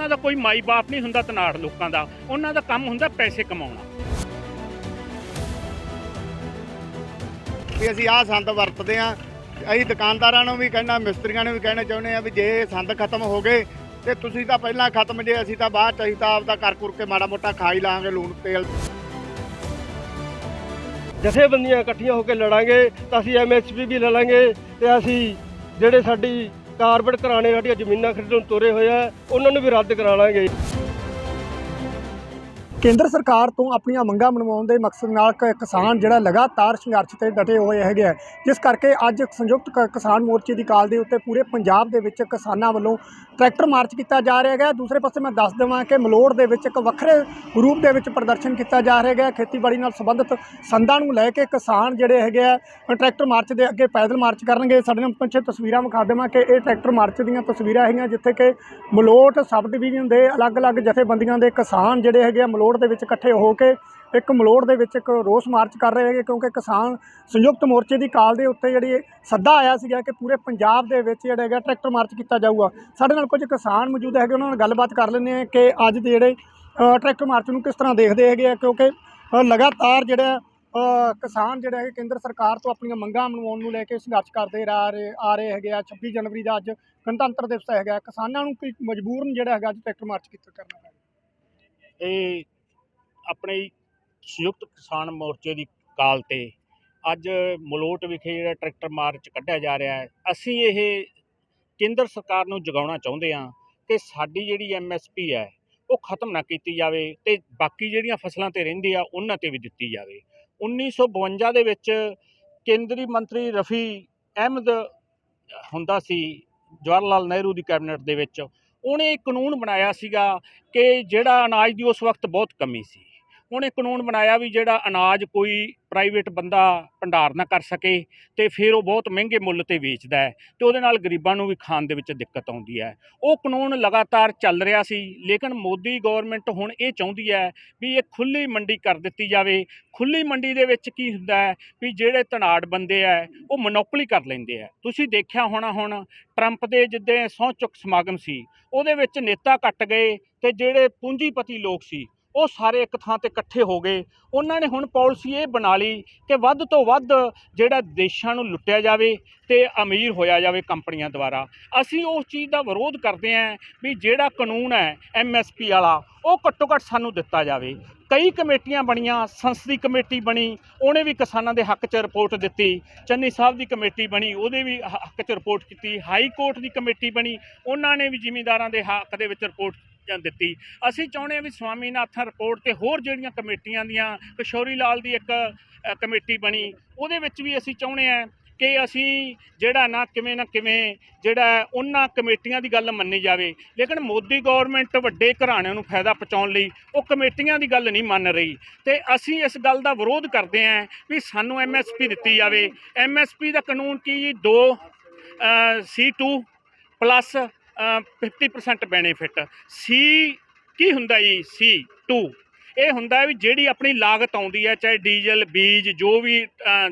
ਉਹਨਾਂ ਦਾ ਕੋਈ ਮਾਈ ਬਾਪ ਨਹੀਂ ਹੁੰਦਾ ਤਨਾੜ ਲੋਕਾਂ ਦਾ। ਉਹਨਾਂ ਦਾ ਕੰਮ ਹੁੰਦਾ ਪੈਸੇ ਕਮਾਉਣਾ। ਵੀ ਅਸੀਂ ਆਹ ਸੰਦ ਵਰਤਦੇ ਆ ਅਸੀਂ ਦੁਕਾਨਦਾਰਾਂ ਨੂੰ ਵੀ ਕਹਿਣਾ ਮਿਸਤਰੀਆਂ ਨੂੰ ਵੀ ਕਹਿਣਾ ਚਾਹੁੰਦੇ ਆ ਵੀ ਜੇ ਇਹ ਸੰਦ ਖਤਮ ਹੋ ਗਏ ਤੇ ਤੁਸੀਂ ਤਾਂ ਪਹਿਲਾਂ ਖਤਮ ਜੇ ਅਸੀਂ ਤਾਂ ਬਾਅਦ ਚ ਅਸੀਂ ਤਾਂ ਆਪਦਾ ਕਰ ਕੁਰ ਕੇ ਮਾੜਾ ਮੋਟਾ ਖਾ ਹੀ ਲਾਂਗੇ ਲੂਣ ਤੇਲ। ਜਥੇਬੰਦੀਆਂ ਇਕੱਠੀਆਂ ਹੋ ਕੇ ਲੜਾਂਗੇ ਤਾਂ ਅਸੀਂ ਐਮਐਸਪੀ ਵੀ ਲੈ ਲਾਂਗੇ ਤੇ ਅਸੀਂ ਜਿਹੜੇ ਸਾਡੀ ਕਾਰਪੋਰੇਟ ਘਰਾਣੇ ਸਾਡੀਆਂ ਜ਼ਮੀਨਾਂ ਖਰੀਦਣ ਨੂੰ ਤੁਰੇ ਹੋਏ ਆ, ਉਹਨਾਂ ਨੂੰ ਵੀ ਰੱਦ ਕਰਾ ਲਾਂਗੇ। ਕੇਂਦਰ ਸਰਕਾਰ ਤੋਂ ਆਪਣੀਆਂ ਮੰਗਾਂ ਮਨਵਾਉਣ ਦੇ ਮਕਸਦ ਨਾਲ ਕ- ਕਿਸਾਨ ਜਿਹੜਾ ਲਗਾਤਾਰ ਸੰਘਰਸ਼ ਤੇ ਡਟੇ ਹੋਏ ਹੈਗੇ ਆ। ਜਿਸ ਕਰਕੇ ਅੱਜ ਸੰਯੁਕਤ ਕ- ਕਿਸਾਨ ਮੋਰਚੇ ਦੀ ਕਾਲ ਦੇ ਉੱਤੇ ਪੂਰੇ ਪੰਜਾਬ ਦੇ ਵਿੱਚ ਕਿਸਾਨਾਂ ਵੱਲੋਂ ਟਰੈਕਟਰ ਮਾਰਚ ਕੀਤਾ ਜਾ ਰਿਹਾ ਹੈਗਾ। ਦੂਸਰੇ ਪਾਸੇ ਮੈਂ ਦੱਸ ਦੇਵਾਂ ਕਿ ਮਲੋੜ ਦੇ ਵਿੱਚ ਇੱਕ ਵੱਖਰੇ ਰੂਪ ਦੇ ਵਿੱਚ ਪ੍ਰਦਰਸ਼ਨ ਕੀਤਾ ਜਾ ਰਿਹਾ ਹੈਗਾ। ਖੇਤੀਬਾੜੀ ਨਾਲ ਸੰਬੰਧਿਤ ਸੰਦਾਂ ਨੂੰ ਲੈ ਕੇ ਕਿਸਾਨ ਜਿਹੜੇ ਹੈਗੇ ਆ ਟਰੈਕਟਰ ਮਾਰਚ ਦੇ ਅੱਗੇ ਪੈਦਲ ਮਾਰਚ ਕਰਨਗੇ। ਸਾਡੇ ਨਾਲ ਪਿੱਛੇ ਤਸਵੀਰਾਂ ਵਿਖਾ ਦੇਵਾਂ ਕਿ ਇਹ ਟਰੈਕਟਰ ਮਾਰਚ ਦੀਆਂ ਤਸਵੀਰਾਂ ਹੈਗੀਆਂ, ਜਿੱਥੇ ਕਿ ਮਲੋਟ ਸਬ ਡਿਵੀਜ਼ਨ ਦੇ ਅਲੱਗ-ਅਲੱਗ ਜਥੇਬੰਦੀਆਂ ਦੇ ਕਿਸਾਨ ਜਿਹੜੇ ਹੈਗੇ ਆ, ਮਲੋਟ ਦੇ ਵਿੱਚ ਇਕੱਠੇ ਹੋ ਕੇ ਇੱਕ ਮਲੋੜ ਦੇ ਵਿੱਚ ਇੱਕ ਰੋਸ ਮਾਰਚ ਕਰ ਰਹੇ ਹੈਗੇ ਕਿਉਂਕਿ ਕਿਸਾਨ ਸੰਯੁਕਤ ਮੋਰਚੇ ਦੀ ਕਾਲ ਦੇ ਉੱਤੇ ਜਿਹੜੀ ਸੱਦਾ ਆਇਆ ਸੀਗਾ ਕਿ ਪੂਰੇ ਪੰਜਾਬ ਦੇ ਵਿੱਚ ਜਿਹੜਾ ਹੈਗਾ ਟਰੈਕਟਰ ਮਾਰਚ ਕੀਤਾ ਜਾਊਗਾ। ਸਾਡੇ ਨਾਲ ਕੁਝ ਕਿਸਾਨ ਮੌਜੂਦ ਹੈਗੇ, ਉਹਨਾਂ ਨਾਲ ਗੱਲਬਾਤ ਕਰ ਲੈਂਦੇ ਆ ਕਿ ਅੱਜ ਦੇ ਜਿਹੜੇ ਟਰੈਕਟਰ ਮਾਰਚ ਨੂੰ ਕਿਸ ਤਰ੍ਹਾਂ ਦੇਖਦੇ ਹੈਗੇ ਆ ਕਿਉਂਕਿ ਲਗਾਤਾਰ ਜਿਹੜਾ ਕਿਸਾਨ ਜਿਹੜਾ ਹੈ ਕੇਂਦਰ ਸਰਕਾਰ ਤੋਂ ਆਪਣੀਆਂ ਮੰਗਾਂ ਮਨਵਾਉਣ ਨੂੰ ਲੈ ਕੇ ਸੰਘਰਸ਼ ਕਰਦੇ ਆ ਰਹੇ ਆ ਰਹੇ ਹੈਗੇ ਆ। 26 ਜਨਵਰੀ ਦਾ ਅੱਜ ਗਣਤੰਤਰ ਦਿਵਸ ਹੈਗਾ। ਕਿਸਾਨਾਂ ਨੂੰ ਕੋਈ ਮਜਬੂਰਨ ਜਿਹੜਾ ਹੈਗਾ ਅੱਜ ਟਰੈਕਟਰ ਮਾਰਚ ਕੀਤਾ ਕਰਨਾ ਹੈ? ਇਹ ਆਪਣੇ ਸੰਯੁਕਤ ਕਿਸਾਨ ਮੋਰਚੇ ਦੀ ਕਾਲ ਤੇ ਅੱਜ ਮਲੋਟ ਵਿਖੇ ਜਿਹੜਾ ਟਰੈਕਟਰ ਮਾਰਚ ਕੱਢਿਆ ਜਾ ਰਿਹਾ ਹੈ। ਅਸੀਂ ਇਹ ਕੇਂਦਰ ਸਰਕਾਰ ਨੂੰ ਜਗਾਉਣਾ ਚਾਹੁੰਦੇ ਹਾਂ ਕਿ ਸਾਡੀ ਜਿਹੜੀ ਐਮਐਸਪੀ ਹੈ, ਉਹ ਖਤਮ ਨਾ ਕੀਤੀ ਜਾਵੇ ਤੇ ਬਾਕੀ ਜਿਹੜੀਆਂ ਫਸਲਾਂ ਤੇ ਰਹਿੰਦੀ ਆ, ਉਹਨਾਂ ਤੇ ਵੀ ਦਿੱਤੀ ਜਾਵੇ। 1952 ਦੇ ਵਿੱਚ ਕੇਂਦਰੀ ਮੰਤਰੀ ਰਫੀ ਅਹਿਮਦ ਹੁੰਦਾ ਸੀ ਜਵਾਹਰ ਲਾਲ ਨਹਿਰੂ ਦੀ ਕੈਬਨਿਟ ਦੇ ਵਿੱਚ। ਉਹਨੇ ਇੱਕ ਕਾਨੂੰਨ ਬਣਾਇਆ ਸੀਗਾ ਕਿ ਜਿਹੜਾ ਅਨਾਜ ਦੀ ਉਸ ਵਕਤ ਬਹੁਤ ਕਮੀ ਸੀ। ਉਹਨੇ ਕਾਨੂੰਨ ਬਣਾਇਆ ਵੀ ਜਿਹੜਾ ਅਨਾਜ ਕੋਈ ਪ੍ਰਾਈਵੇਟ ਬੰਦਾ ਭੰਡਾਰ ਨਾ ਕਰ ਸਕੇ ਤੇ ਫਿਰ ਉਹ ਬਹੁਤ ਮਹਿੰਗੇ ਮੁੱਲ ਤੇ ਵੇਚਦਾ ਹੈ ਤੇ ਉਹਦੇ ਨਾਲ ਗਰੀਬਾਂ ਨੂੰ ਵੀ ਖਾਣ ਦੇ ਵਿੱਚ ਦਿੱਕਤ ਆਉਂਦੀ ਹੈ। ਉਹ ਕਾਨੂੰਨ ਲਗਾਤਾਰ ਚੱਲ ਰਿਹਾ ਸੀ, ਲੇਕਿਨ ਮੋਦੀ ਗਵਰਨਮੈਂਟ ਹੁਣ ਇਹ ਚਾਹੁੰਦੀ ਹੈ ਵੀ ਇਹ ਖੁੱਲੀ ਮੰਡੀ ਕਰ ਦਿੱਤੀ ਜਾਵੇ। ਖੁੱਲੀ ਮੰਡੀ ਦੇ ਵਿੱਚ ਕੀ ਹੁੰਦਾ ਹੈ ਵੀ ਜਿਹੜੇ ਧਨਾੜ ਬੰਦੇ ਆ ਉਹ ਮੋਨੋਪੋਲੀ ਕਰ ਲੈਂਦੇ ਆ ਤੁਸੀਂ ਦੇਖਿਆ ਹੋਣਾ ਹੁਣ ਟਰੰਪ ਦੇ ਜਿੱਦੇ ਸਹੁੰ ਚੁੱਕ ਸਮਾਗਮ ਸੀ, ਉਹਦੇ ਵਿੱਚ ਨੇਤਾ ਕੱਟ ਗਏ ਤੇ ਜਿਹੜੇ ਪੂੰਜੀਪਤੀ ਲੋਕ ਸੀ ਉਹ ਸਾਰੇ ਇੱਕ ਥਾਂ ਤੇ ਇਕੱਠੇ ਹੋ ਗਏ। ਉਹਨਾਂ ਨੇ ਹੁਣ ਪਾਲਿਸੀ ਇਹ ਬਣਾ ਲਈ ਕਿ ਵੱਧ ਤੋਂ ਵੱਧ ਜਿਹੜਾ ਦੇਸ਼ਾਂ ਨੂੰ ਲੁੱਟਿਆ ਜਾਵੇ ਤੇ ਅਮੀਰ ਹੋਇਆ ਜਾਵੇ ਕੰਪਨੀਆਂ ਦੁਆਰਾ। ਅਸੀਂ ਉਸ ਚੀਜ਼ ਦਾ ਵਿਰੋਧ ਕਰਦੇ ਹਾਂ ਵੀ ਜਿਹੜਾ ਕਾਨੂੰਨ ਹੈ ਐਮਐਸਪੀ ਵਾਲਾ, ਉਹ ਘੱਟੋ ਘੱਟ ਸਾਨੂੰ ਦਿੱਤਾ ਜਾਵੇ। ਕਈ ਕਮੇਟੀਆਂ ਬਣੀਆਂ, ਸੰਸਦੀ ਕਮੇਟੀ ਬਣੀ, ਉਹਨੇ ਵੀ ਕਿਸਾਨਾਂ ਦੇ ਹੱਕ 'ਚ ਰਿਪੋਰਟ ਦਿੱਤੀ। ਚੰਨੀ ਸਾਹਿਬ ਦੀ ਕਮੇਟੀ ਬਣੀ, ਉਹਦੇ ਵੀ ਹੱਕ 'ਚ ਰਿਪੋਰਟ ਕੀਤੀ। ਹਾਈ ਕੋਰਟ ਦੀ ਕਮੇਟੀ ਬਣੀ, ਉਹਨਾਂ ਨੇ ਵੀ ਜ਼ਿਮੀਂਦਾਰਾਂ ਦੇ ਹੱਕ ਦੇ ਵਿੱਚ ਰਿਪੋਰਟ ਦਿੱਤੀ। ਅਸੀਂ ਚਾਹੁੰਦੇ ਹਾਂ ਵੀ ਸਵਾਮੀਨਾਥਨ ਰਿਪੋਰਟ ਤੇ ਹੋਰ ਜਿਹੜੀਆਂ ਕਮੇਟੀਆਂ ਦੀਆਂ, ਕਿਸ਼ੋਰੀ ਲਾਲ ਦੀ ਇੱਕ ਕਮੇਟੀ ਬਣੀ, ਉਹਦੇ ਵਿੱਚ ਵੀ ਅਸੀਂ ਚਾਹੁੰਦੇ ਹਾਂ ਕਿ ਅਸੀਂ ਜਿਹੜਾ ਨਾ ਕਿਵੇਂ ਨਾ ਕਿਵੇਂ ਜਿਹੜਾ ਉਹਨਾਂ ਕਮੇਟੀਆਂ ਦੀ ਗੱਲ ਮੰਨੀ ਜਾਵੇ। ਲੇਕਿਨ ਮੋਦੀ ਗਵਰਨਮੈਂਟ ਵੱਡੇ ਘਰਾਣਿਆਂ ਨੂੰ ਫਾਇਦਾ ਪਹੁੰਚਾਉਣ ਲਈ ਉਹ ਕਮੇਟੀਆਂ ਦੀ ਗੱਲ ਨਹੀਂ ਮੰਨ ਰਹੀ। ਤੇ ਅਸੀਂ ਇਸ ਗੱਲ ਦਾ ਵਿਰੋਧ ਕਰਦੇ ਹਾਂ ਵੀ ਸਾਨੂੰ ਐਮਐਸਪੀ ਦਿੱਤੀ ਜਾਵੇ। ਐਮਐਸਪੀ ਦਾ ਕਾਨੂੰਨ ਕੀ ਜੀ? 2 C2 ਪਲੱਸ 50% ਬੈਨੀਫਿਟ ਸੀ ਕੀ ਹੁੰਦਾ ਜੀ? ਸੀ C2 ਇਹ ਹੁੰਦਾ ਵੀ ਜਿਹੜੀ ਆਪਣੀ ਲਾਗਤ ਆਉਂਦੀ ਹੈ, ਚਾਹੇ ਡੀਜ਼ਲ, ਬੀਜ, ਜੋ ਵੀ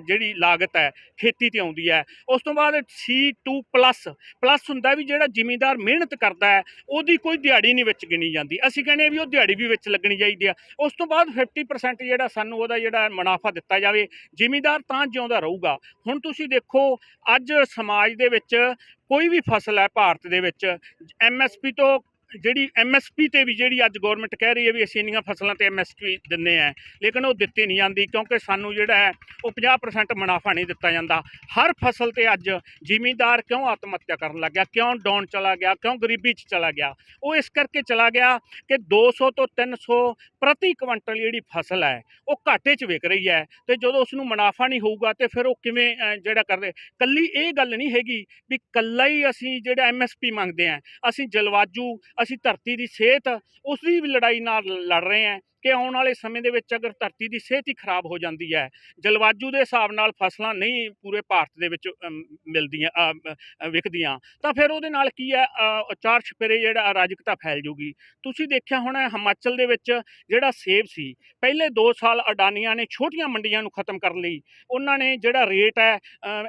ਜਿਹੜੀ ਲਾਗਤ ਹੈ, ਖੇਤੀ ਤੇ ਆਉਂਦੀ ਹੈ, ਉਸ ਤੋਂ ਬਾਅਦ C2 ਪਲੱਸ ਪਲੱਸ ਹੁੰਦਾ ਵੀ ਜਿਹੜਾ ਜ਼ਿਮੀਂਦਾਰ ਮਿਹਨਤ ਕਰਦਾ ਹੈ, ਉਹਦੀ ਕੋਈ ਦਿਹਾੜੀ ਨਹੀਂ ਵਿੱਚ ਗਿਣੀ ਜਾਂਦੀ। ਅਸੀਂ ਕਹਿੰਦੇ ਹਾਂ ਵੀ ਉਹ ਦਿਹਾੜੀ ਵੀ ਵਿੱਚ ਲੱਗਣੀ ਚਾਹੀਦੀ ਆ ਉਸ ਤੋਂ ਬਾਅਦ 50% ਜਿਹੜਾ ਸਾਨੂੰ ਉਹਦਾ ਜਿਹੜਾ ਮੁਨਾਫਾ ਦਿੱਤਾ ਜਾਵੇ, ਜ਼ਿਮੀਂਦਾਰ ਤਾਂ ਜਿਉਂਦਾ ਰਹੂਗਾ। ਹੁਣ ਤੁਸੀਂ ਦੇਖੋ, ਅੱਜ ਸਮਾਜ ਦੇ ਵਿੱਚ ਕੋਈ ਵੀ ਫਸਲ ਹੈ ਭਾਰਤ ਦੇ ਵਿੱਚ ਐਮਐਸਪੀ ਤੋਂ ਜਿਹੜੀ ਐਮਐਸਪੀ ਤੇ ਵੀ ਜਿਹੜੀ ਅੱਜ ਗਵਰਨਮੈਂਟ ਕਹਿ ਰਹੀ ਹੈ ਵੀ ਅਸੀਂ ਇੰਨੀਆਂ ਫਸਲਾਂ ਤੇ ਐਮਐਸਪੀ ਦਿੰਨੇ ਆ ਲੇਕਿਨ ਉਹ ਦਿੱਤੀ ਨਹੀਂ ਜਾਂਦੀ ਕਿਉਂਕਿ ਸਾਨੂੰ ਜਿਹੜਾ ਹੈ ਉਹ 50% ਮੁਨਾਫਾ ਨਹੀਂ ਦਿੱਤਾ ਜਾਂਦਾ। ਹਰ ਫਸਲ ਤੇ ਅੱਜ ਜ਼ਿਮੀਂਦਾਰ ਕਿਉਂ ਆਤਮ ਹੱਤਿਆ ਕਰਨ ਲੱਗ ਗਿਆ ਕਿਉਂ ਡਾਊਨ ਚਲਾ ਗਿਆ? ਕਿਉਂ ਗਰੀਬੀ 'ਚ ਚਲਾ ਗਿਆ? ਉਹ ਇਸ ਕਰਕੇ ਚਲਾ ਗਿਆ ਕਿ 200 ਤੋਂ 300 ਪ੍ਰਤੀ ਕੁਇੰਟਲ ਜਿਹੜੀ ਫਸਲ ਹੈ ਉਹ ਘਾਟੇ 'ਚ ਵਿਕ ਰਹੀ ਹੈ ਤੇ ਜਦੋਂ ਉਸ ਨੂੰ ਮੁਨਾਫਾ ਨਹੀਂ ਹੋਊਗਾ ਤੇ ਫਿਰ ਉਹ ਕਿਵੇਂ ਅਹ, ਜਿਹੜਾ ਕਰਦੇ? ਕੱਲੀ ਇਹ ਗੱਲ ਨਹੀਂ ਹੈਗੀ ਵੀ ਕੱਲਾ ਹੀ ਅਸੀਂ ਜਿਹੜਾ ਐਮਐਸਪੀ ਮੰਗਦੇ ਆਂ ਅਸੀਂ ਜਲਵਾਜੂ ਅਸੀਂ ਧਰਤੀ ਦੀ ਸਿਹਤ ਉਸ ਦੀ ਵੀ ਲੜਾਈ ਨਾਲ ਲੜ ਰਹੇ ਹਾਂ। ਕਿ ਆਉਣ ਵਾਲੇ ਸਮੇਂ ਦੇ ਵਿੱਚ ਅਗਰ ਧਰਤੀ ਦੀ ਸਿਹਤ ਹੀ ਖਰਾਬ ਹੋ ਜਾਂਦੀ ਹੈ ਜਲਵਾਯੂ ਦੇ ਹਿਸਾਬ ਨਾਲ ਫਸਲਾਂ ਨਹੀਂ ਪੂਰੇ ਭਾਰਤ ਦੇ ਵਿੱਚ ਮਿਲਦੀਆਂ ਵਿਕਦੀਆਂ ਤਾਂ ਫਿਰ ਉਹਦੇ ਨਾਲ ਕੀ ਹੈ ਚਾਰ ਛਪੇਰੇ ਜਿਹੜਾ ਅਰਾਜਕਤਾ ਫੈਲ ਜੂਗੀ। ਤੁਸੀਂ ਦੇਖਿਆ ਹੋਣਾ ਹਿਮਾਚਲ ਦੇ ਵਿੱਚ ਜਿਹੜਾ ਸੇਬ ਸੀ ਪਹਿਲੇ 2 ਸਾਲ ਅਡਾਨੀਆਂ ਨੇ ਛੋਟੀਆਂ ਮੰਡੀਆਂ ਨੂੰ ਖਤਮ ਕਰਨ ਲਈ ਉਹਨਾਂ ਨੇ ਜਿਹੜਾ ਰੇਟ ਹੈ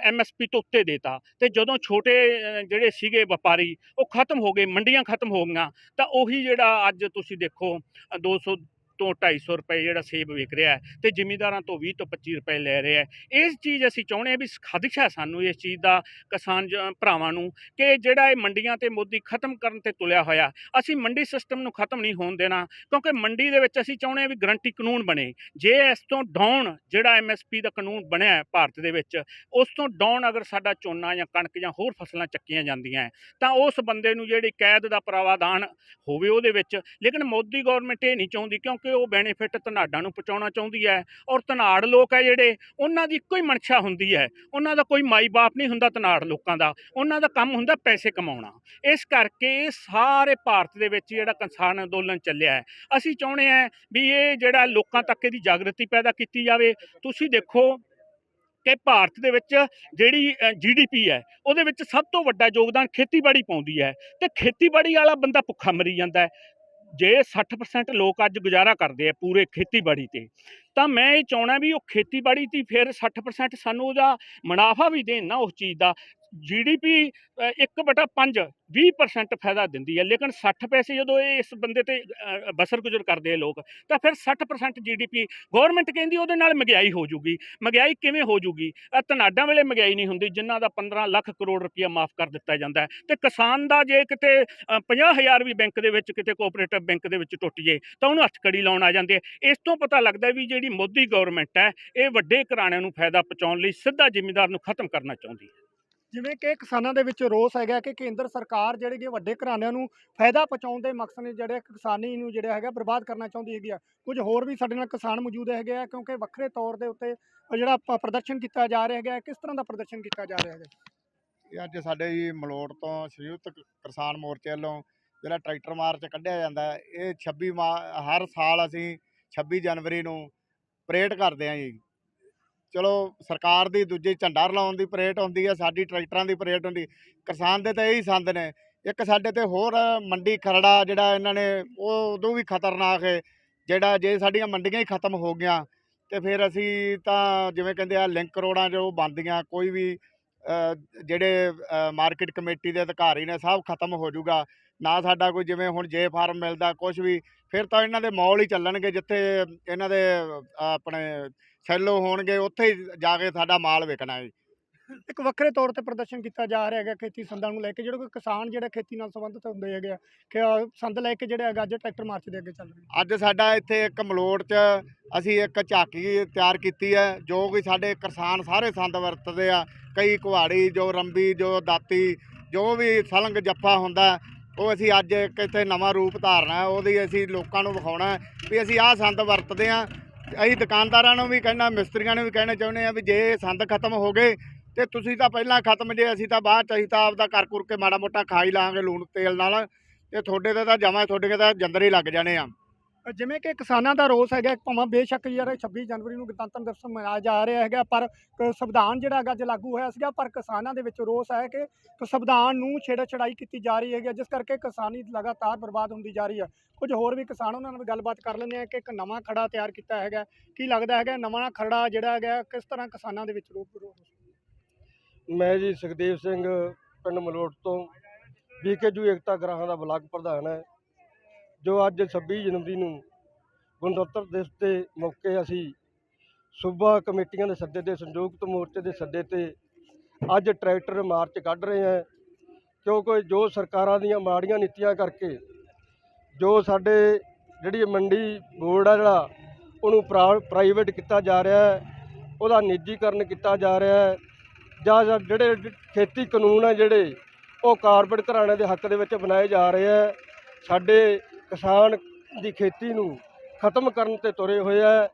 ਐਮਐਸਪੀ ਤੋਂ ਉੱਤੇ ਦੇਤਾ ਤੇ ਜਦੋਂ ਛੋਟੇ ਜਿਹੜੇ ਸੀਗੇ ਵਪਾਰੀ ਉਹ ਖਤਮ ਹੋ ਗਏ ਮੰਡੀਆਂ ਖਤਮ ਹੋ ਗਈਆਂ ਤਾਂ ਉਹੀ ਜਿਹੜਾ ਅੱਜ ਤੁਸੀਂ ਦੇਖੋ ਅ, 200 ਤੋਂ 250 ਰੁਪਏ ਜਿਹੜਾ ਸੇਬ ਵਿਕ ਰਿਹਾ ਹੈ ਤੇ ਜ਼ਿਮੀਂਦਾਰਾਂ ਤੋਂ 20 ਤੋਂ 25 ਰੁਪਏ ਲੈ ਰਿਹਾ ਇਸ ਚੀਜ਼ ਅਸੀਂ ਚਾਹੁੰਦੇ ਹਾਂ ਵੀ ਖਦਸ਼ਾ ਹੈ ਸਾਨੂੰ ਇਸ ਚੀਜ਼ ਦਾ ਕਿਸਾਨ ਜ- ਭਰਾਵਾਂ ਨੂੰ ਕਿ ਜਿਹੜਾ ਇਹ ਮੰਡੀਆਂ ਤੇ ਮੋਦੀ ਖਤਮ ਕਰਨ ਤੇ ਤੁਲਿਆ ਹੋਇਆ, ਅਸੀਂ ਮੰਡੀ ਸਿਸਟਮ ਨੂੰ ਖਤਮ ਨਹੀਂ ਹੋਣ ਦੇਣਾ, ਕਿਉਂਕਿ ਮੰਡੀ ਦੇ ਵਿੱਚ ਅਸੀਂ ਚਾਹੁੰਦੇ ਹਾਂ ਵੀ ਗਰੰਟੀ ਕਾਨੂੰਨ ਬਣੇ। ਜੇ ਇਸ ਤੋਂ ਡਾਊਨ ਜਿਹੜਾ ਐਮਐਸਪੀ ਦਾ ਕਾਨੂੰਨ ਬਣਿਆ ਭਾਰਤ ਦੇ ਵਿੱਚ, ਉਸ ਤੋਂ ਡਾਊਨ ਅਗਰ ਸਾਡਾ ਝੋਨਾ ਜਾਂ ਕਣਕ ਜਾਂ ਹੋਰ ਫਸਲਾਂ ਚੱਕੀਆਂ ਜਾਂਦੀਆਂ ਤਾਂ ਉਸ ਬੰਦੇ ਨੂੰ ਜਿਹੜੀ ਕੈਦ ਦਾ ਪ੍ਰਾਵਧਾਨ ਹੋਵੇ ਉਹਦੇ ਵਿੱਚ। ਲੇਕਿਨ ਮੋਦੀ ਗਵਰਨਮੈਂਟ ਇਹ ਨਹੀਂ ਚਾਹੁੰਦੀ ਕਿਉਂਕਿ ਉਹ ਬੈਨੀਫਿਟ ਧਨਾਡਾਂ ਨੂੰ ਪਹੁੰਚਾਉਣਾ ਚਾਹੁੰਦੀ ਹੈ ਔਰ ਧਨਾੜ ਲੋਕ ਹੈ ਜਿਹੜੇ, ਉਹਨਾਂ ਦੀ ਇੱਕੋ ਹੀ ਮਨਸ਼ਾ ਹੁੰਦੀ ਹੈ। ਉਹਨਾਂ ਦਾ ਕੋਈ ਮਾਈ ਬਾਪ ਨਹੀਂ ਹੁੰਦਾ ਧਨਾੜ ਲੋਕਾਂ ਦਾ। ਉਹਨਾਂ ਦਾ ਕੰਮ ਹੁੰਦਾ ਪੈਸੇ ਕਮਾਉਣਾ। ਇਸ ਕਰਕੇ ਸਾਰੇ ਭਾਰਤ ਦੇ ਵਿੱਚ ਜਿਹੜਾ ਕਿਸਾਨ ਅੰਦੋਲਨ ਚੱਲਿਆ ਹੈ, ਅਸੀਂ ਚਾਹੁੰਦੇ ਹਾਂ ਵੀ ਇਹ ਜਿਹੜਾ ਲੋਕਾਂ ਤੱਕ ਇਹਦੀ ਜਾਗਰਤੀ ਪੈਦਾ ਕੀਤੀ ਜਾਵੇ। ਤੁਸੀਂ ਦੇਖੋ ਕਿ ਭਾਰਤ ਦੇ ਵਿੱਚ ਜਿਹੜੀ ਜੀਡੀਪੀ ਹੈ, ਉਹਦੇ ਵਿੱਚ ਸਭ ਤੋਂ ਵੱਡਾ ਯੋਗਦਾਨ ਖੇਤੀਬਾੜੀ ਪਾਉਂਦੀ ਹੈ। ਤੇ ਖੇਤੀਬਾੜੀ ਵਾਲਾ ਬੰਦਾ ਭੁੱਖਾ ਮਰੀ ਜਾਂਦਾ ਹੈ। ਜੇ 60% ਲੋਕ ਅੱਜ ਗੁਜ਼ਾਰਾ ਕਰਦੇ ਆ ਪੂਰੇ ਖੇਤੀਬਾੜੀ ਤੇ, ਤਾਂ ਮੈਂ ਇਹ ਚਾਹਣਾ ਵੀ ਉਹ ਖੇਤੀਬਾੜੀ 'ਤੇ ਫਿਰ 60% ਸਾਨੂੰ ਉਹਦਾ ਮੁਨਾਫਾ ਵੀ ਦੇਣ ਨਾ ਉਸ ਚੀਜ਼ ਦਾ। ਜੀਡੀਪੀ 1/5 20% ਫਾਇਦਾ ਦਿੰਦੀ ਹੈ। ਲੇਕਿਨ 60 ਪੈਸੇ ਜਦੋਂ ਇਹ ਇਸ ਬੰਦੇ ਤੇ ਅ, ਬਸਰ ਗੁਜ਼ਰ ਕਰਦੇ ਆ ਲੋਕ ਤਾਂ ਫਿਰ 60% ਜੀਡੀਪੀ ਗਵਰਨਮੈਂਟ ਕਹਿੰਦੀ ਉਹਦੇ ਨਾਲ ਮਹਿੰਗਾਈ ਹੋ ਜੂਗੀ। ਮਹਿੰਗਾਈ ਕਿਵੇਂ ਹੋ ਜੂਗੀ? ਇਹ ਧਨਾਡਾਂ ਵੇਲੇ ਮਹਿੰਗਾਈ ਨਹੀਂ ਹੁੰਦੀ ਜਿਨ੍ਹਾਂ ਦਾ 15 ਲੱਖ ਕਰੋੜ ਰੁਪਇਆ ਮਾਫ ਕਰ ਦਿੱਤਾ ਜਾਂਦਾ ਹੈ। ਤੇ ਕਿਸਾਨ ਦਾ ਜੇ ਕਿਤੇ 50000 ਵੀ ਬੈਂਕ ਦੇ ਵਿੱਚ ਕਿਤੇ ਕੋਆਪਰੇਟਿਵ ਬੈਂਕ ਦੇ ਵਿੱਚ ਟੁੱਟ ਜੇ ਤਾਂ ਉਹਨੂੰ ਹੱਥਕੜੀ ਲਾਉਣ ਆ ਜਾਂਦੇ ਇਸ ਤੋਂ ਪਤਾ ਲੱਗਦਾ ਵੀ ਜਿਹੜੀ ਮੋਦੀ ਗਵਰਨਮੈਂਟ ਹੈ ਇਹ ਵੱਡੇ ਘਰਾਣਿਆਂ ਨੂੰ ਫਾਇਦਾ ਪਹੁੰਚਾਉਣ ਲਈ ਸਿੱਧਾ ਜ਼ਿਮੀਂਦਾਰ ਨੂੰ ਖਤਮ ਕਰਨਾ ਚਾਹੁੰਦੀ ਹੈ। ਜਿਵੇਂ ਕਿ ਕਿਸਾਨਾਂ ਦੇ ਵਿੱਚ ਰੋਸ ਹੈਗਾ ਕਿ ਕੇਂਦਰ ਸਰਕਾਰ ਜਿਹੜੇ ਕਿ ਵੱਡੇ ਘਰਾਣਿਆਂ ਨੂੰ ਫਾਇਦਾ ਪਹੁੰਚਾਉਣ ਦੇ ਮਕਸਦ ਨੇ ਜਿਹੜੇ ਕਿਸਾਨੀ ਨੂੰ ਜਿਹੜਾ ਹੈਗਾ ਬਰਬਾਦ ਕਰਨਾ ਚਾਹੁੰਦੀ ਹੈਗੀ ਆ। ਕੁਝ ਹੋਰ ਵੀ ਸਾਡੇ ਨਾਲ ਕਿਸਾਨ ਮੌਜੂਦ ਹੈਗੇ ਆ ਕਿਉਂਕਿ ਵੱਖਰੇ ਤੌਰ ਦੇ ਉੱਤੇ ਜਿਹੜਾ ਪ- ਪ੍ਰਦਰਸ਼ਨ ਕੀਤਾ ਜਾ ਰਿਹਾ ਹੈਗਾ, ਕਿਸ ਤਰ੍ਹਾਂ ਦਾ ਪ੍ਰਦਰਸ਼ਨ ਕੀਤਾ ਜਾ ਰਿਹਾ ਹੈਗਾ? ਅੱਜ ਸਾਡੇ ਜੀ ਮਲੋਟ ਤੋਂ ਸੰਯੁਕਤ ਕਿਸਾਨ ਮੋਰਚੇ ਵੱਲੋਂ ਜਿਹੜਾ ਟਰੈਕਟਰ ਮਾਰਚ ਕੱਢਿਆ ਜਾਂਦਾ ਇਹ 26 ਮਾ, ਹਰ ਸਾਲ ਅਸੀਂ 26 ਜਨਵਰੀ ਨੂੰ ਪਰੇਡ ਕਰਦੇ ਹਾਂ ਜੀ। ਚਲੋ ਸਰਕਾਰ ਦੀ ਦੂਜੀ ਝੰਡਾ ਰਲਾਉਣ ਦੀ ਪਰੇਡ ਹੁੰਦੀ ਹੈ ਸਾਡੀ ਟਰੈਕਟਰਾਂ ਦੀ ਪਰੇਡ ਹੁੰਦੀ। ਕਿਸਾਨ ਦੇ ਤਾਂ ਇਹੀ ਸੰਦ ਨੇ। ਇੱਕ ਸਾਡੇ ਤੇ ਹੋਰ ਮੰਡੀ ਖਰੜਾ ਜਿਹੜਾ ਇਹਨਾਂ ਨੇ ਉਹ ਉਦੋਂ ਵੀ ਖਤਰਨਾਕ ਹੈ ਜਿਹੜਾ ਜੇ ਸਾਡੀਆਂ ਮੰਡੀਆਂ ਹੀ ਖਤਮ ਹੋ ਗਈਆਂ, ਤੇ ਫਿਰ ਅਸੀਂ ਤਾਂ ਜਿਵੇਂ ਕਹਿੰਦੇ ਆ, ਲਿੰਕ ਰੋਡਾਂ ਜੋ ਬੰਦੀਆਂ ਕੋਈ ਵੀ ਜਿਹੜੇ ਮਾਰਕੀਟ ਕਮੇਟੀ ਦੇ ਅਧਿਕਾਰੀ ਨੇ, ਸਭ ਖਤਮ ਹੋ ਜਾਊਗਾ। ਨਾ ਸਾਡਾ ਕੋਈ ਜਿਵੇਂ ਹੁਣ ਜੇ ਫਾਰਮ ਮਿਲਦਾ ਕੁਝ ਵੀ, ਫਿਰ ਤਾਂ ਇਹਨਾਂ ਦੇ ਮੌਲ ਹੀ ਚੱਲਣਗੇ, ਜਿੱਥੇ ਇਹਨਾਂ ਦੇ ਆਪਣੇ ਸੈਲੋ ਹੋਣਗੇ ਉੱਥੇ ਹੀ ਜਾ ਕੇ ਸਾਡਾ ਮਾਲ ਵਿਕਣਾ ਹੈ ਇੱਕ ਵੱਖਰੇ ਤੌਰ ਤੇ ਪ੍ਰਦਰਸ਼ਨ ਕੀਤਾ ਜਾ ਰਿਹਾ ਹੈਗਾ ਖੇਤੀ ਸੰਦਾਂ ਨੂੰ ਲੈ ਕੇ ਜਿਹੜੇ ਕੋਈ ਕਿਸਾਨ ਜਿਹੜੇ ਖੇਤੀ ਨਾਲ ਸੰਬੰਧਿਤ ਹੁੰਦੇ ਹੈਗੇ ਆ ਕਿ ਸੰਦ ਲੈ ਕੇ ਜਿਹੜੇ ਅੱਜ ਟਰੈਕਟਰ ਮਾਰਚ ਦੇ ਅੱਗੇ ਚੱਲ ਰਹੇ ਅੱਜ ਸਾਡਾ ਇੱਥੇ ਇੱਕ ਮਲੋੜ 'ਚ ਅਸੀਂ ਇੱਕ ਝਾਕੀ ਤਿਆਰ ਕੀਤੀ ਹੈ ਜੋ ਕਿ ਸਾਡੇ ਕਿਸਾਨ ਸਾਰੇ ਸੰਦ ਵਰਤਦੇ ਆ ਕਈ ਕੁਹਾੜੀ ਜੋ ਰੰਬੀ ਜੋ ਦਾਤੀ ਜੋ ਵੀ ਸਲੰਗ ਜੱਫਾ ਹੁੰਦਾ ਉਹ ਅਸੀਂ ਅੱਜ ਇੱਕ ਇੱਥੇ ਨਵਾਂ ਰੂਪ ਧਾਰਨਾ ਉਹਦੀ ਅਸੀਂ ਲੋਕਾਂ ਨੂੰ ਵਿਖਾਉਣਾ ਵੀ ਅਸੀਂ ਆਹ ਸੰਦ ਵਰਤਦੇ ਆ ਅਸੀਂ ਦੁਕਾਨਦਾਰਾਂ ਨੂੰ ਵੀ ਕਹਿਣਾ, ਮਿਸਤਰੀਆਂ ਨੂੰ ਵੀ ਕਹਿਣਾ ਚਾਹੁੰਦੇ ਆ ਵੀ ਜੇ ਸੰਦ ਖਤਮ ਹੋ ਗਏ ਤੇ ਤੁਸੀਂ ਤਾਂ ਪਹਿਲਾਂ ਖਤਮ ਜੇ, ਅਸੀਂ ਤਾਂ ਬਾਅਦ ਚ ਅਸੀਂ ਤਾਂ ਆਪਦਾ ਕਰ ਕੁਰ ਕੇ ਮਾੜਾ ਮੋਟਾ ਖਾ ਹੀ ਲਾਂਗੇ ਲੂਣ ਤੇਲ ਨਾਲ ਤੇ ਤੁਹਾਡੇ ਤੇ ਤਾਂ ਜਮਾ ਤੁਹਾਡੇ ਤਾਂ ਜੰਦਰ ਹੀ ਲੱਗ ਜਾਣੇ ਆ। ਜਿਵੇਂ ਕਿ ਕਿਸਾਨਾਂ ਦਾ ਰੋਸ ਹੈਗਾ ਭਾਵੇਂ ਬੇਸ਼ੱਕ ਯਾਰ 26 ਜਨਵਰੀ ਨੂੰ ਗਣਤੰਤਰ ਦਿਵਸ ਮਨਾਇਆ ਜਾ ਰਿਹਾ ਹੈਗਾ, ਪਰ ਕ- ਸੰਵਿਧਾਨ ਜਿਹੜਾ ਹੈਗਾ ਅੱਜ ਲਾਗੂ ਹੋਇਆ ਸੀਗਾ, ਪਰ ਕਿਸਾਨਾਂ ਦੇ ਵਿੱਚ ਰੋਸ ਹੈ ਕਿ ਸੰਵਿਧਾਨ ਨੂੰ ਛੇੜਾ ਛੜਾਈ ਕੀਤੀ ਜਾ ਰਹੀ ਹੈਗੀ ਜਿਸ ਕਰਕੇ ਕਿਸਾਨੀ ਲਗਾਤਾਰ ਬਰਬਾਦ ਹੁੰਦੀ ਜਾ ਰਹੀ ਹੈ ਕੁਝ ਹੋਰ ਵੀ ਕਿਸਾਨ ਉਹਨਾਂ ਨਾਲ ਗੱਲਬਾਤ ਕਰ ਲੈਂਦੇ ਆ ਕਿ ਇੱਕ ਨਵਾਂ ਖੜਾ ਤਿਆਰ ਕੀਤਾ ਹੈਗਾ, ਕੀ ਲੱਗਦਾ ਹੈਗਾ ਨਵਾਂ ਖੜਾ ਜਿਹੜਾ ਹੈਗਾ, ਕਿਸ ਤਰ੍ਹਾਂ ਕਿਸਾਨਾਂ ਦੇ ਵਿੱਚ ਰੂਪ ਰੂਪ ਮੈਂ ਜੀ ਸੁਖਦੇਵ ਸਿੰਘ, ਪਿੰਡ ਮਲੋਟ ਤੋਂ ਬੀਕੇਯੂ ਏਕਤਾ ਗ੍ਰਾਹਾਂ ਦਾ ਬਲਾਕ ਪ੍ਰਧਾਨ ਹੈ। ਜੋ ਅੱਜ 26 ਜਨਵਰੀ ਨੂੰ ਗਣਤੰਤਰ ਦਿਵਸ ਦੇ ਮੌਕੇ ਅਸੀਂ ਸੂਬਾ ਕਮੇਟੀਆਂ ਦੇ ਸੱਦੇ ਤੇ, ਸੰਯੁਕਤ ਮੋਰਚੇ ਦੇ ਸੱਦੇ ਤੇ ਅੱਜ ਟਰੈਕਟਰ ਮਾਰਚ ਕੱਢ ਰਹੇ ਹਾਂ। ਕਿਉਂਕਿ ਜੋ ਸਰਕਾਰਾਂ ਦੀਆਂ ਮਾੜੀਆਂ ਨੀਤੀਆਂ ਕਰਕੇ, ਜੋ ਸਾਡੇ ਜਿਹੜੀ ਮੰਡੀ ਬੋਰਡ ਆ ਜਿਹੜਾ, ਉਹਨੂੰ ਪ੍ਰਾ- ਪ੍ਰਾਈਵੇਟ ਕੀਤਾ ਜਾ ਰਿਹਾ ਹੈ, ਉਹਦਾ ਨਿੱਜੀਕਰਨ ਕੀਤਾ ਜਾ ਰਿਹਾ ਹੈ, ਜਾਂ ਜਿਹੜੇ ਖੇਤੀ ਕਾਨੂੰਨ ਆ ਜਿਹੜੇ, ਉਹ ਕਾਰਪੋਰੇਟ ਘਰਾਣੇ ਦੇ ਹੱਕ ਦੇ ਵਿੱਚ ਬਣਾਏ ਜਾ ਰਹੇ ਆ ਸਾਡੇ ਕਿਸਾਨ ਦੀ ਖੇਤੀ ਨੂੰ ਖਤਮ ਕਰਨ ਤੇ ਤੁਰੇ ਹੋਏ ਆ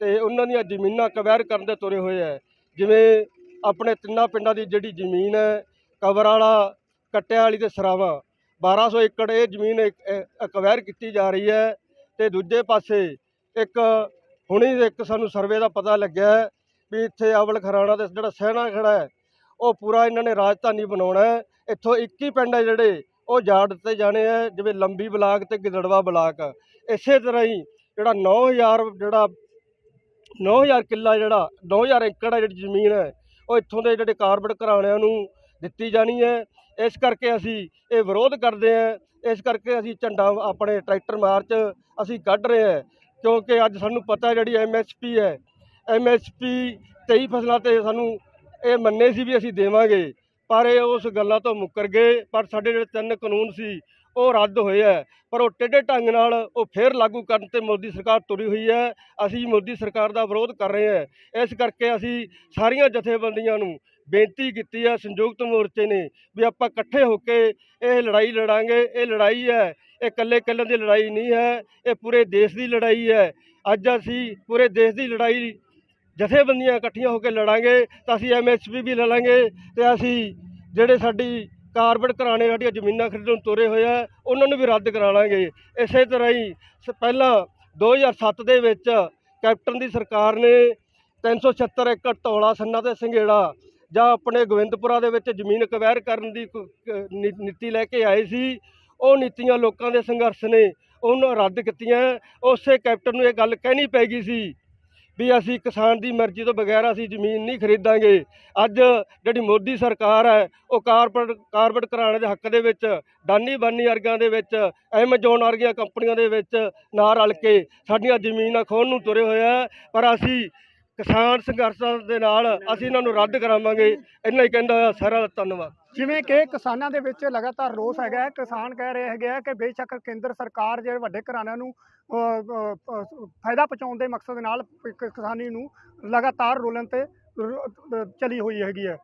ਤੇ ਉਹਨਾਂ ਦੀਆਂ ਜ਼ਮੀਨਾਂ ਕਵੈਰ ਕਰਨ ਤੇ ਤੁਰੇ ਹੋਏ ਆ। ਜਿਵੇਂ ਆਪਣੇ ਤਿੰਨਾਂ ਪਿੰਡਾਂ ਦੀ ਜਿਹੜੀ ਜ਼ਮੀਨ ਹੈ ਕਵਰ ਵਾਲਾ ਕੱਟਿਆਂ ਵਾਲੀ ਤੇ ਸਰਾਵਾਂ 1200 ਏਕੜ ਇਹ ਜ਼ਮੀਨ ਕਵੈਰ ਕੀਤੀ ਜਾ ਰਹੀ ਹੈ ਤੇ ਦੂਜੇ ਪਾਸੇ ਇੱਕ ਹੁਣੀ ਇੱਕ ਸਾਨੂੰ ਸਰਵੇ ਦਾ ਪਤਾ ਲੱਗਿਆ ਵੀ ਇੱਥੇ ਅਵਲ ਖਰਾਣਾ ਦੇ ਜਿਹੜਾ ਸਹਿਣਾ ਖੜਾ ਹੈ, ਉਹ ਪੂਰਾ ਇਹਨਾਂ ਨੇ ਰਾਜਧਾਨੀ ਬਣਾਉਣਾ ਹੈ। ਇੱਥੋਂ 21 ਪਿੰਡ ਹੈ ਜਿਹੜੇ ਉਹ ਜਾੜ ਦਿੱਤੇ ਜਾਣੇ ਆ, ਜਿਵੇਂ ਲੰਬੀ ਬਲਾਕ ਤੇ ਗਿੱਦੜਵਾ ਬਲਾਕ ਇਸੇ ਤਰ੍ਹਾਂ ਹੀ ਜਿਹੜਾ 9000 ਜਿਹੜਾ 9000 ਕਿੱਲਾ ਜਿਹੜਾ 9000 ਏਕੜ ਹੈ ਜਿਹੜੀ ਜ਼ਮੀਨ ਹੈ, ਉਹ ਇੱਥੋਂ ਦੇ ਜਿਹੜੇ ਕਾਰਪੋਰੇਟ ਘਰਾਣਿਆਂ ਨੂੰ ਦਿੱਤੀ ਜਾਣੀ ਹੈ। ਇਸ ਕਰਕੇ ਅਸੀਂ ਇਹ ਵਿਰੋਧ ਕਰਦੇ ਹਾਂ। ਇਸ ਕਰਕੇ ਅਸੀਂ ਝੰਡਾ ਆਪਣੇ ਟਰੈਕਟਰ ਮਾਰਚ ਅਸੀਂ ਕੱਢ ਰਹੇ ਹਾਂ, ਕਿਉਂਕਿ ਅੱਜ ਸਾਨੂੰ ਪਤਾ ਜਿਹੜੀ ਐਮਐਸਪੀ ਹੈ। ਐਮਐਸਪੀ 23 ਫਸਲਾਂ ਤੇ ਸਾਨੂੰ ਇਹ ਮੰਨੇ ਸੀ ਵੀ ਅਸੀਂ ਦੇਵਾਂਗੇ। ਪਰ ਇਹ ਉਸ ਗੱਲਾਂ ਤੋਂ ਮੁੱਕਰ ਗਏ, ਪਰ ਸਾਡੇ ਜਿਹੜੇ ਤਿੰਨ ਕਾਨੂੰਨ ਸੀ, ਉਹ ਰੱਦ ਹੋਏ ਹੈ। ਪਰ ਉਹ ਟੇਢੇ ਢੰਗ ਨਾਲ ਉਹ ਫੇਰ ਲਾਗੂ ਕਰਨ ਤੇ ਮੋਦੀ ਸਰਕਾਰ ਤੁਰੀ ਹੋਈ ਹੈ। ਅਸੀਂ ਮੋਦੀ ਸਰਕਾਰ ਦਾ ਵਿਰੋਧ ਕਰ ਰਹੇ ਹਾਂ। ਇਸ ਕਰਕੇ ਅਸੀਂ ਸਾਰੀਆਂ ਜਥੇਬੰਦੀਆਂ ਨੂੰ ਬੇਨਤੀ ਕੀਤੀ ਹੈ, ਸੰਯੁਕਤ ਮੋਰਚੇ ਨੇ, ਵੀ ਆਪਾਂ ਇਕੱਠੇ ਹੋ ਕੇ ਇਹ ਲੜਾਈ ਲੜਾਂਗੇ। ਇਹ ਲੜਾਈ ਹੈ, ਇਹ ਇਕੱਲੇ ਇਕੱਲੇ ਦੀ ਲੜਾਈ ਨਹੀਂ ਹੈ, ਇਹ ਪੂਰੇ ਦੇਸ਼ ਦੀ ਲੜਾਈ ਹੈ। ਅੱਜ ਅਸੀਂ ਪੂਰੇ ਦੇਸ਼ ਦੀ ਲੜਾਈ ਜਥੇਬੰਦੀਆਂ ਇਕੱਠੀਆਂ ਹੋ ਕੇ ਲੜਾਂਗੇ ਤਾਂ ਅਸੀਂ ਐਮਐਸਪੀ ਵੀ ਲੜਾਂਗੇ ਲਾਂਗੇ ਤੇ ਅਸੀਂ ਜਿਹੜੇ ਸਾਡੀ ਕਾਰਪੋਰੇਟ ਘਰਾਣੇ ਸਾਡੀਆਂ ਜ਼ਮੀਨਾਂ ਖਰੀਦਣ ਨੂੰ ਤੁਰੇ ਹੋਏ ਆ, ਉਹਨਾਂ ਨੂੰ ਵੀ ਰੱਦ ਕਰਾ ਲਾਂਗੇ। ਇਸੇ ਤਰ੍ਹਾਂ ਹੀ ਸ- ਪਹਿਲਾਂ 2007 ਦੇ ਵਿੱਚ ਕੈਪਟਨ ਦੀ ਸਰਕਾਰ ਨੇ 376 ਏਕੜ ਧੌਲਾ ਸੰਨਾ ਤੇ ਸੰਘੇੜਾ ਜਾਂ ਆਪਣੇ ਗੋਬਿੰਦਪੁਰਾ ਦੇ ਵਿੱਚ ਜ਼ਮੀਨ ਕਵੈਰ ਕਰਨ ਦੀ ਕ- ਨੀ- ਨੀਤੀ ਲੈ ਕੇ ਆਏ ਸੀ। ਉਹ ਨੀਤੀਆਂ ਲੋਕਾਂ ਦੇ ਸੰਘਰਸ਼ ਨੇ ਉਹਨਾਂ ਰੱਦ ਕੀਤੀਆਂ। ਉਸੇ ਕੈਪਟਨ ਨੂੰ ਇਹ ਗੱਲ ਕਹਿਣੀ ਪੈ ਗਈ ਸੀ ਵੀ ਅਸੀਂ ਕਿਸਾਨ ਦੀ ਮਰਜ਼ੀ ਤੋਂ ਬਗੈਰ ਅਸੀਂ ਜ਼ਮੀਨ ਨਹੀਂ ਖਰੀਦਾਂਗੇ। ਅੱਜ ਜਿਹੜੀ ਮੋਦੀ ਸਰਕਾਰ ਹੈ, ਉਹ ਕਾਰਪੋਰੇਟ ਕਾਰਪੋਰੇਟ ਘਰਾਣੇ ਦੇ ਹੱਕ ਦੇ ਵਿੱਚ ਡਾਨੀ ਬਾਨੀ ਵਰਗਾਂ ਦੇ ਵਿੱਚ ਐਮਾਜ਼ੋਨ ਵਰਗੀਆਂ ਕੰਪਨੀਆਂ ਦੇ ਵਿੱਚ ਨਾਲ ਰਲ ਕੇ ਸਾਡੀਆਂ ਜ਼ਮੀਨਾਂ ਖੋਹਣ ਨੂੰ ਤੁਰੇ ਹੋਏ ਆ। ਪਰ ਅਸੀਂ ਕਿਸਾਨ ਸੰਘਰਸ਼ਾਂ ਦੇ ਨਾਲ ਅਸੀਂ ਇਹਨਾਂ ਨੂੰ ਰੱਦ ਕਰਾਵਾਂਗੇ। ਇੰਨਾ ਹੀ ਕਹਿੰਦਾ ਹੋਇਆ ਸਾਰਾ ਦਾ ਧੰਨਵਾਦ। ਜਿਵੇਂ ਕਿ ਕਿਸਾਨਾਂ ਦੇ ਵਿੱਚ ਲਗਾਤਾਰ ਰੋਸ ਹੈਗਾ ਹੈ, ਕਿਸਾਨ ਕਹਿ ਰਹੇ ਹੈਗੇ ਆ ਕਿ ਬੇਸ਼ੱਕ ਕੇਂਦਰ ਸਰਕਾਰ ਜਿਹੜੇ ਵੱਡੇ ਘਰਾਣਿਆਂ ਨੂੰ ਫਾਇਦਾ ਪਹੁੰਚਾਉਣ ਦੇ ਮਕਸਦ ਨਾਲ ਕਿਸਾਨੀ ਨੂੰ ਲਗਾਤਾਰ ਰੋਲਣ ਤੇ ਰ- ਚਲੀ ਹੋਈ ਹੈਗੀ ਹੈ।